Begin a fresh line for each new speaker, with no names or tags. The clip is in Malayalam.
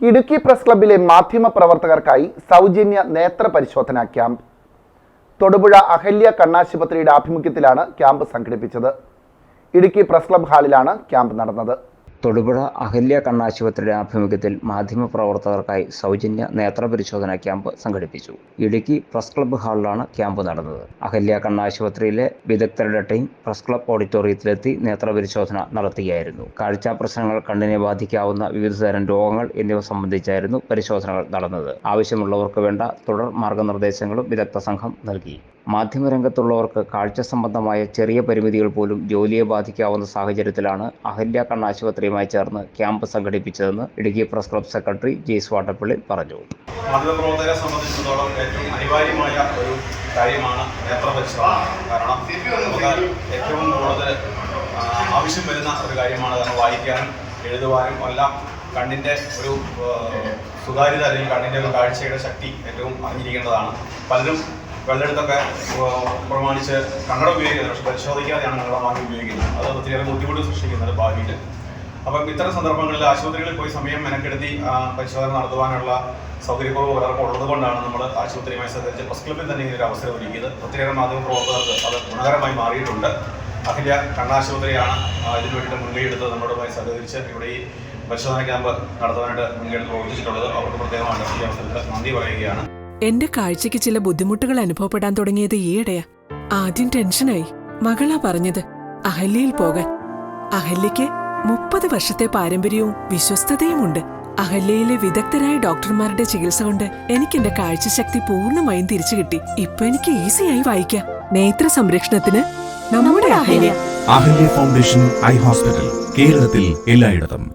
ഇടുക്കി പ്രസ് ക്ലബ്ബിലെ മാധ്യമ പ്രവർത്തകർക്കായി സൗജന്യ നേത്ര പരിശോധന ക്യാമ്പ്. തൊടുപുഴ അഹല്യ കണ്ണാശുപത്രിയുടെ ആഭിമുഖ്യത്തിലാണ് ക്യാമ്പ് സംഘടിപ്പിച്ചത്. ഇടുക്കി പ്രസ് ക്ലബ് ഹാളിലാണ് ക്യാമ്പ് നടന്നത്.
തൊടുപുഴ അഹല്യ കണ്ണാശുപത്രിയുടെ ആഭിമുഖ്യത്തിൽ മാധ്യമപ്രവർത്തകർക്കായി സൗജന്യ നേത്രപരിശോധന ക്യാമ്പ് സംഘടിപ്പിച്ചു. ഇടുക്കി പ്രസ് ക്ലബ്ബ് ഹാളിലാണ് ക്യാമ്പ് നടന്നത്. അഹല്യ കണ്ണാശുപത്രിയിലെ വിദഗ്ധരുടെ ടീം പ്രസ് ക്ലബ്ബ് ഓഡിറ്റോറിയത്തിലെത്തി നേത്രപരിശോധന നടത്തുകയായിരുന്നു. കാഴ്ചാ പ്രശ്നങ്ങൾ കണ്ണിനെ ബാധിക്കാവുന്ന വിവിധതരം രോഗങ്ങൾ എന്നിവ സംബന്ധിച്ചായിരുന്നു പരിശോധനകൾ നടന്നത്. ആവശ്യമുള്ളവർക്ക് വേണ്ട തുടർ മാർഗനിർദ്ദേശങ്ങളും വിദഗ്ധ സംഘം നൽകി. മാധ്യമരംഗത്തുള്ളവർക്ക് കാഴ്ച സംബന്ധമായ ചെറിയ പരിമിതികൾ പോലും ജോലിയെ ബാധിക്കാവുന്ന സാഹചര്യത്തിലാണ് അഹല്യ കണ്ണാശുപത്രിയുമായി ചേർന്ന് camp സംഘടിപ്പിച്ചതെന്ന് Idukki press club secretary Jaise Vattappally പറഞ്ഞു.
മാധ്യമപ്രവർത്തകരെ സംബന്ധിച്ചിടത്തോളം ഏറ്റവും അനിവാര്യമായ ഒരു കാര്യമാണ് നേത്രപരിശോധന കാരണം ഏറ്റവും കൂടുതൽ ആവശ്യം വരുന്ന ഒരു കാര്യമാണ്. കാരണം വായിക്കാനും എഴുതുവാനും എല്ലാം കണ്ണിന്റെ ഒരു സുതാര്യത അല്ലെങ്കിൽ കണ്ണിന്റെ ഒരു കാഴ്ചയുടെ ശക്തി ഏറ്റവും അറിഞ്ഞിരിക്കേണ്ടതാണ്. പലരും വെള്ളെടുത്തൊക്കെ പ്രമാണിച്ച് കണ്ണട ഉപയോഗിക്കുന്നത് പക്ഷെ പരിശോധിക്കാതെയാണ് കണ്ണട വാങ്ങി ഉപയോഗിക്കുന്നത്. അത് ഒത്തിരിയേറെ ബുദ്ധിമുട്ട് സൃഷ്ടിക്കുന്നത് ഭാവിയിൽ. അപ്പം ഇത്തരം സന്ദർഭങ്ങളിൽ ആശുപത്രികളിൽ പോയി സമയം മെനക്കെടുത്തി പരിശോധന നടത്തുവാനുള്ള സൗകര്യക്കുറവ് പലർക്കും ഉള്ളത് കൊണ്ടാണ് നമ്മൾ ആശുപത്രിയുമായി സഹകരിച്ച് പ്രസ് ക്ലബിൽ തന്നെ ഒരു അവസരം ഒരുക്കിയത്. ഒത്തിരിയേറെ മാധ്യമ പ്രവർത്തകർക്ക് അത് ഗുണകരമായി മാറിയിട്ടുണ്ട്. അഖില കണ്ണാശുപത്രിയാണ് ഇതിനു വേണ്ടിയിട്ട് മുൻകൈ എടുത്ത് നമ്മളുമായി സഹകരിച്ച് ഇവിടെ ഈ പരിശോധന ക്യാമ്പ് നടത്താനായിട്ട് പ്രവർത്തിച്ചിട്ടുള്ളത് അവർക്ക് പ്രത്യേകമായിട്ട് ഈ അവസരത്തിൽ നന്ദി പറയുകയാണ്.
എന്റെ കാഴ്ചയ്ക്ക് ചില ബുദ്ധിമുട്ടുകൾ അനുഭവപ്പെടാൻ തുടങ്ങിയത് ഈയിടെയാ. ആദ്യം ടെൻഷനായി. മകളാ പറഞ്ഞത് അഹല്യയിൽ പോകാൻ. അഹല്യയ്ക്ക് മുപ്പത് വർഷത്തെ പാരമ്പര്യവും വിശ്വസ്തതയുമുണ്ട്. അഹല്യയിലെ വിദഗ്ധരായ ഡോക്ടർമാരുടെ ചികിത്സ കൊണ്ട് എനിക്ക് എന്റെ കാഴ്ചശക്തി പൂർണമായും തിരിച്ചു കിട്ടി. ഇപ്പൊ എനിക്ക് ഈസിയായി വായിക്കാം. നേത്ര സംരക്ഷണത്തിന് നമ്മുടെ Ahalya.
Ahalya foundation eye hospital കേരളത്തിൽ എല്ലായിടത്തും.